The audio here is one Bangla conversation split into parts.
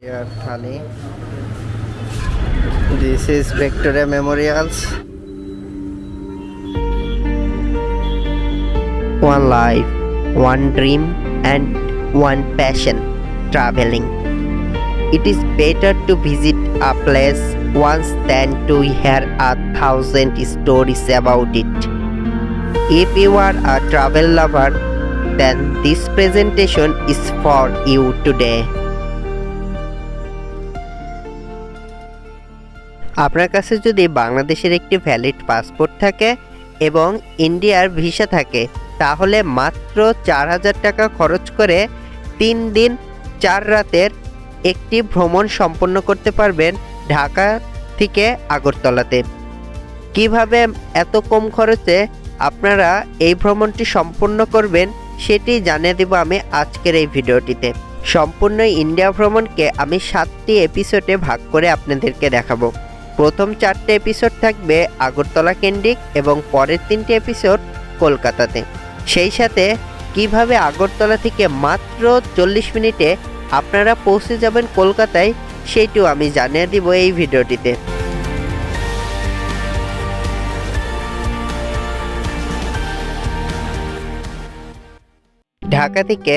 Here, Thane. This is Victoria Memorials. One life, one dream, and one passion traveling. It is better to visit a place once than to hear a thousand stories about it. If you are a travel lover, then this presentation is for you today. আপনার কাছে যদি বাংলাদেশের একটি ভ্যালিড পাসপোর্ট থাকে এবং ইন্ডিয়ার ভিসা থাকে, তাহলে মাত্র চার হাজার টাকা খরচ করে তিন দিন, চার রাতের একটি ভ্রমণ সম্পন্ন করতে পারবেন ঢাকা থেকে আগরতলাতে। কীভাবে এত কম খরচে আপনারা এই ভ্রমণটি সম্পূর্ণ করবেন সেটি জানিয়ে দেব আমি আজকের এই ভিডিওটিতে। সম্পূর্ণ ইন্ডিয়া ভ্রমণকে আমি সাতটি এপিসোডে ভাগ করে আপনাদেরকে দেখাবো। প্রথম চারটে এপিসোড থাকবে আগরতলা কেন্দ্রিক এবং পরের তিনটে এপিসোড কলকাতাতে। সেই সাথে কীভাবে আগরতলা থেকে মাত্র চল্লিশ মিনিটে আপনারা পৌঁছে যাবেন কলকাতায় সেইটিও আমি জানিয়ে দিব এই ভিডিওটিতে। ঢাকা থেকে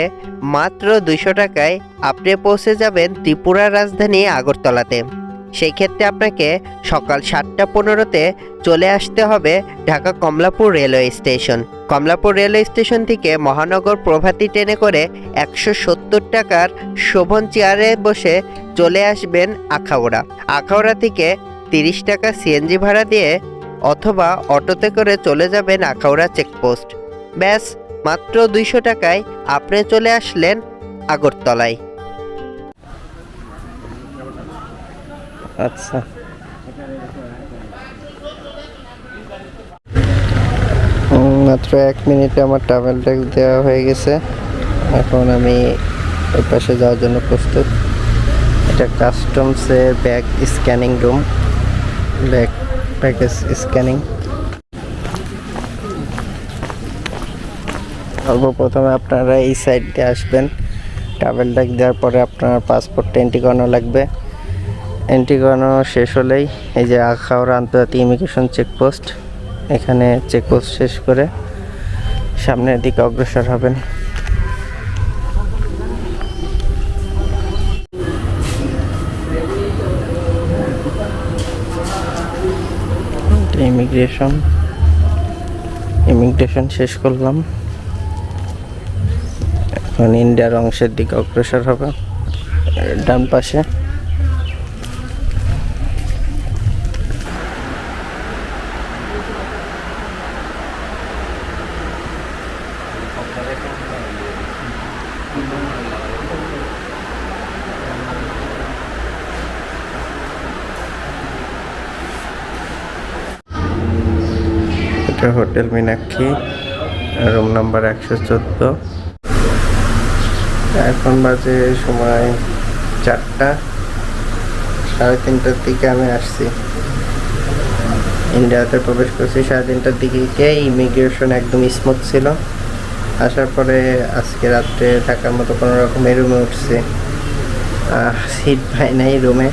মাত্র দুইশো টাকায় আপনি পৌঁছে যাবেন ত্রিপুরার রাজধানী আগরতলাতে। সেই ক্ষেত্রে আপনাকে সকাল সাতটা পনেরোতে চলে আসতে হবে Dhaka Kamalapur railway station. Kamalapur railway station থেকে মহানগর প্রভাতী ট্রেনে করে একশো সত্তর টাকার শোভন চেয়ারে বসে চলে আসবেন আখাউড়া। আখাউড়া থেকে তিরিশ টাকা সিএনজি ভাড়া দিয়ে অথবা অটোতে করে চলে যাবেন আখাউড়া চেকপোস্ট। ব্যাস, মাত্র দুইশো টাকায় আপনি চলে আসলেন আগরতলায়। আচ্ছা। মাত্র এক মিনিটে আমার ট্রাভেল ট্যাক্স দেওয়া হয়ে গেছে। এখন আমি ওই পাশে যাওয়ার জন্য প্রস্তুত। এটা কাস্টমসের bag scanning room bag package scanning সর্বপ্রথমে আপনারা এই সাইড দিয়ে আসবেন। ট্রাভেল ট্যাক্স দেওয়ার পরে আপনার পাসপোর্টটা এন্ট্রি করানো লাগবে। এন্ট্রি করানো শেষ হলেই এই যে আখাউড়া আন্তর্জাতিক ইমিগ্রেশন চেকপোস্ট এখানে চেকপোস্ট শেষ করে সামনের দিকে অগ্রসর হবেন। ইমিগ্রেশন ইমিগ্রেশন শেষ করলাম। এখন ইন্ডিয়ার অংশের দিকে অগ্রসর হবে। ডান পাশে হোটেল মীনাক্ষী, রুম নাম্বার একশো চোদ্দ। এখন বাজে সময় চারটা, সাড়ে তিনটার দিকে আমি আসছি। ইন্ডিয়াতে প্রবেশ করছি, সাড়ে তিনটার দিকে ইমিগ্রেশন একদম স্মুথ ছিল। আসার পরে আজকে রাত্রে থাকার মতো কোনো রকমের রুমে উঠছি। সিট পাই নাই রুমে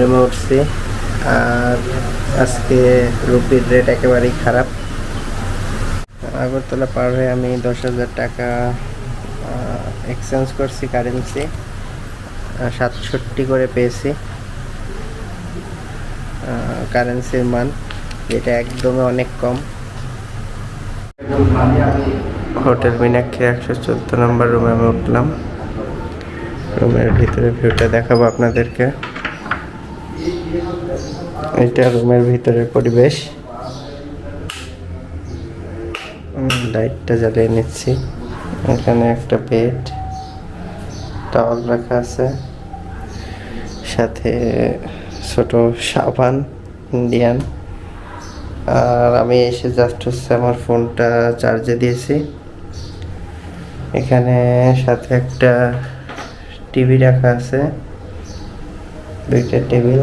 রুমে উঠছি। আর আজকে রুপির রেট একেবারেই খারাপ। আগরতলা পার হয়ে আমি দশ হাজার টাকা এক্সচেঞ্জ করছি কারেন্সি সাতষট্টি করে পেয়েছি কারেন্সির মান, যেটা একদমই অনেক কম। হোটেল মীনাক্ষী একশো চোদ্দ নম্বর রুমে আমি উঠলাম। রুমের ভিতরে ভিউটা দেখাবো আপনাদেরকে। এটা রুমের ভিতরের পরিবেশ। লাইটটা জ্বালিয়ে নিচ্ছি। এখানে একটা বেড টাওয়াল রাখা আছে। সাথে ছোট সাবান ইন্ডিয়ান আর আমি এসে জাস্ট হচ্ছে আমার ফোনটা চার্জে দিয়েছি। এখানে সাথে একটা টিভি রাখা আছে। দুইটা টেবিল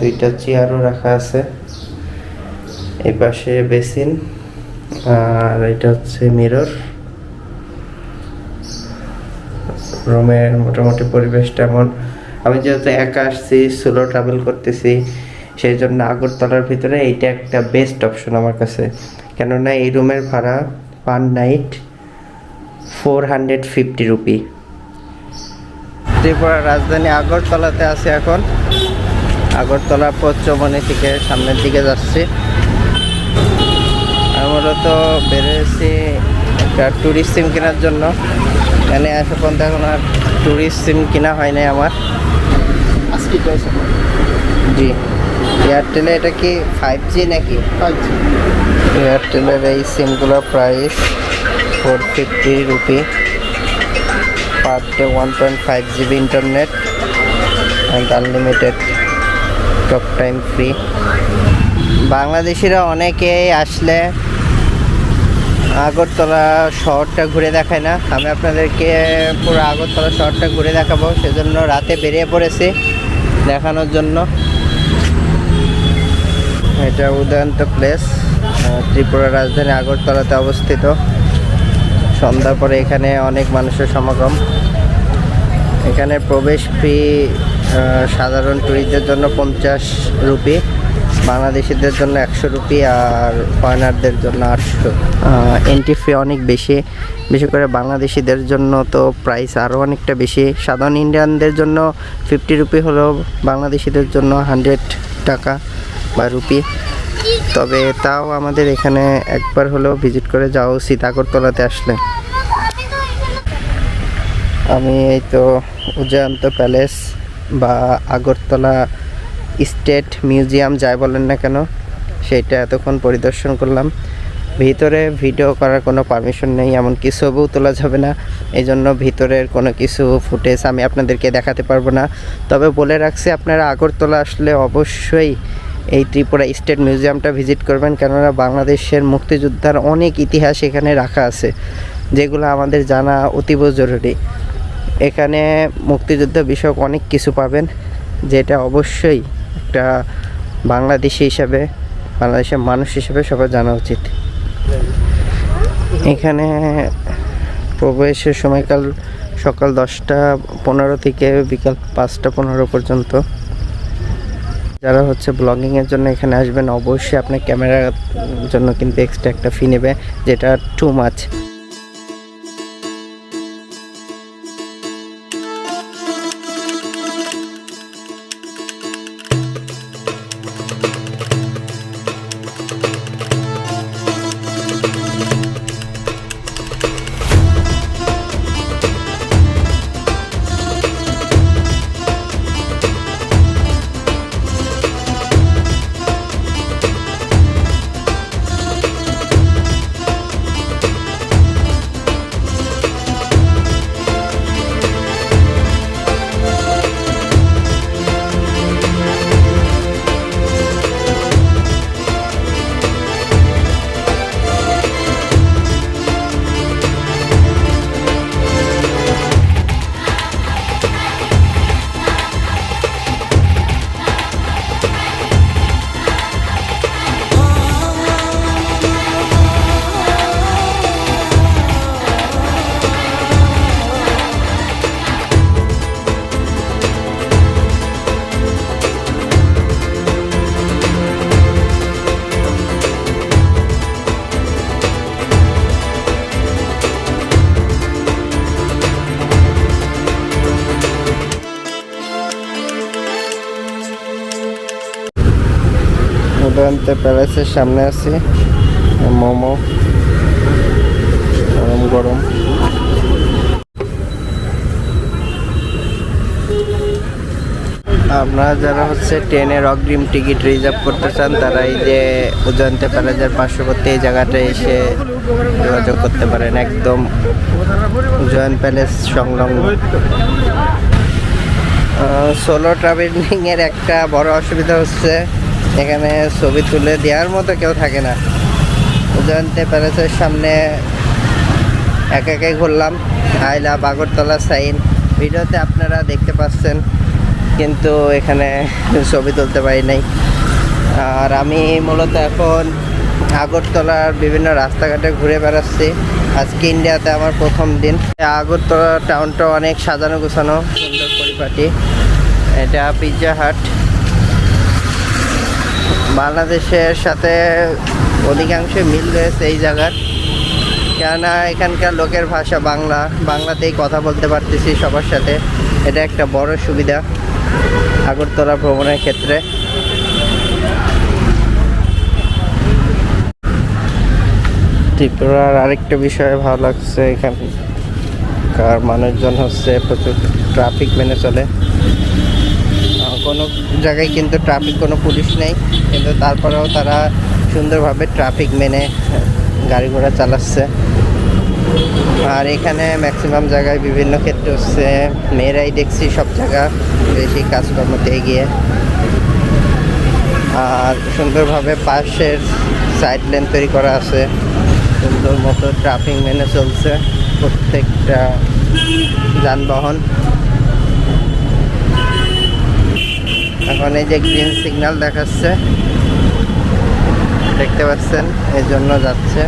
দুইটা চেয়ারও রাখা আছে। এই পাশে বেসিন আর এটা হচ্ছে মিরর রুমের মোটামুটি পরিবেশটা এমন। আমি যেহেতু একা আসছি সোলো ট্রাভেল করতেছি, সেই জন্য আগরতলার ভিতরে এইটা একটা বেস্ট অপশন আমার কাছে। কেননা এই রুমের ভাড়া per night four hundred fifty rupee Tripura রাজধানী আগরতলাতে আছে এখন। আগরতলা পশ্চিমবঙ্গ থেকে সামনের দিকে যাচ্ছি। মূলত বেরিয়েছি একটা ট্যুরিস্ট সিম কেনার জন্য। এখানে আসা পর্যন্ত এখন আর ট্যুরিস্ট সিম কেনা হয় নাই আমার। জি। এয়ারটেলে এটা কি ফাইভ জি নাকি? এয়ারটেলের এই সিমগুলোর price four fifty rupee per day one point five GB internet and unlimited talk time free বাংলাদেশিরা অনেকেই আসলে আগরতলা শহরটা ঘুরে দেখায় না। আমি আপনাদেরকে পুরো আগরতলা শহরটা ঘুরে দেখাবো। সেজন্য রাতে বেরিয়ে পড়েছি দেখানোর জন্য। এটা উদয়ন্ত প্লেস ত্রিপুরা রাজধানী আগরতলাতে অবস্থিত। সন্ধ্যার পরে এখানে অনেক মানুষের সমাগম। এখানে প্রবেশ ফি সাধারণ টুরিস্টদের জন্য পঞ্চাশ রুপি বাংলাদেশিদের জন্য একশো রুপি আর ফরেনারদের জন্য আটশো। এন্ট্রি ফি অনেক বেশি। বেশি করে বাংলাদেশিদের জন্য তো প্রাইস আরও অনেকটা বেশি। সাধারণ ইন্ডিয়ানদের জন্য ফিফটি রুপি হলেও বাংলাদেশিদের জন্য হান্ড্রেড টাকা বা রুপি। তবে তাও আমাদের এখানে একবার হলেও ভিজিট করে যাওয়া উচিত আগরতলাতে আসলে। আমি এই তো উজয়ন্ত প্যালেস বা আগরতলা স্টেট মিউজিয়াম যাই বলেন না কেন, সেইটা এতক্ষণ পরিদর্শন করলাম। ভিতরে ভিডিও করার কোনো পারমিশন নেই, এমনকি ছবিও তোলা যাবে না। এই জন্য ভিতরের কোনো কিছু ফুটেজ আমি আপনাদেরকে দেখাতে পারব না। তবে বলে রাখছি, আপনারা আগরতলা আসলে অবশ্যই এই ত্রিপুরা স্টেট মিউজিয়ামটা ভিজিট করবেন, কেননা বাংলাদেশের মুক্তিযোদ্ধার অনেক ইতিহাস এখানে রাখা আছে, যেগুলো আমাদের জানা অতীব জরুরি। এখানে মুক্তিযুদ্ধ বিষয়ক অনেক কিছু পাবেন, যেটা অবশ্যই একটা বাংলাদেশি হিসাবে, বাংলাদেশের মানুষ হিসেবে সবার জানা উচিত। এখানে প্রবেশের সময়কাল সকাল দশটা পনেরো থেকে বিকাল পাঁচটা পনেরো পর্যন্ত। যারা হচ্ছে ব্লগিংয়ের জন্য এখানে আসবেন, অবশ্যই আপনার ক্যামেরার জন্য কিন্তু এক্সট্রা একটা ফি নেবে, যেটা too much Udayanta প্যালেসের সামনে আছি। মোমো, গরম গরম। আপনারা যারা হচ্ছে ট্রেনের অগ্রিম টিকিট রিজার্ভ করতে চান, তারা এই যে উদয়ন্ত প্যালেসের পার্শ্ববর্তী এই জায়গাটায় এসে যোগাযোগ করতে পারেন। একদম উদয়ন প্যালেস সংলগ্ন। সোলো ট্রাভেলিং এর একটা বড় অসুবিধা হচ্ছে এখানে ছবি তুলে দেওয়ার মতো কেউ থাকে না। উদয়ন্তে প্যালেসের সামনে এক একে ঘুরলাম, আইলা বাগরতলা সাইন। ভিডিওতে আপনারা দেখতে পাচ্ছেন, কিন্তু এখানে ছবি তুলতে পারি নাই। আর আমি মূলত এখন আগরতলার বিভিন্ন রাস্তাঘাটে ঘুরে বেড়াচ্ছি। আজকে ইন্ডিয়াতে আমার প্রথম দিন। আগরতলা টাউনটা অনেক সাজানো গোছানো সুন্দর পরিপাটি। এটা পিৎজা হাট। বাংলাদেশের সাথে অধিকাংশ মিল রয়েছে এই জায়গার। কেননা এখানকার লোকের ভাষা বাংলা। বাংলাতেই কথা বলতে পারতেছি সবার সাথে। এটা একটা বড় সুবিধা আগরতলা ভ্রমণের ক্ষেত্রে। ত্রিপুরার আরেকটা বিষয় ভালো লাগছে এখানকার মানুষজন হচ্ছে প্রচুর ট্রাফিক মেনে চলে। কোনো জায়গায় কিন্তু ট্রাফিক, কোনো পুলিশ নেই। কিন্তু তারপরেও তারা সুন্দরভাবে ট্রাফিক মেনে, গাড়ি ঘোড়া চালাচ্ছে। আর এখানে ম্যাক্সিমাম জায়গায় বিভিন্ন ক্ষেত্রে হচ্ছে। মেয়েরাই দেখছি সব জায়গা বেশি কাজকর্মতে এগিয়ে। আর সুন্দরভাবে পাশের সাইড লেন তৈরি করা আছে। সুন্দর মতো ট্রাফিক মেনে চলছে প্রত্যেকটা যানবাহন। এখন এই যে গ্রিন সিগন্যাল দেখাচ্ছে দেখতে পাচ্ছেন এই জন্য যাচ্ছে।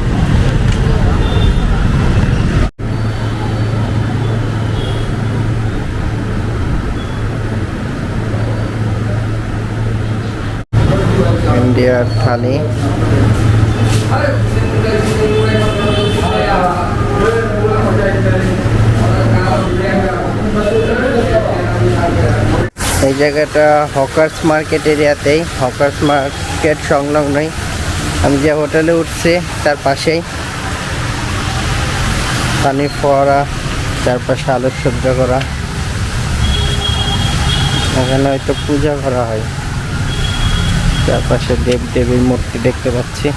ইন্ডিয়ার থালি। এই জায়গাটা হকার্স মার্কেট এরিয়াতেই, হকার্স মার্কেট সংলগ্নই। আমি যে হোটেলে উঠছি, তার পাশেই। পানি ফোয়ারা, চারপাশে আলোকসজ্জা করা। এখানে হয়তো পূজা করা হয়। চারপাশে দেব দেবীর মূর্তি দেখতে পাচ্ছি।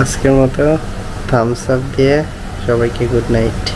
আজকের মতো থামস আপ দিয়ে সবাইকে গুড নাইট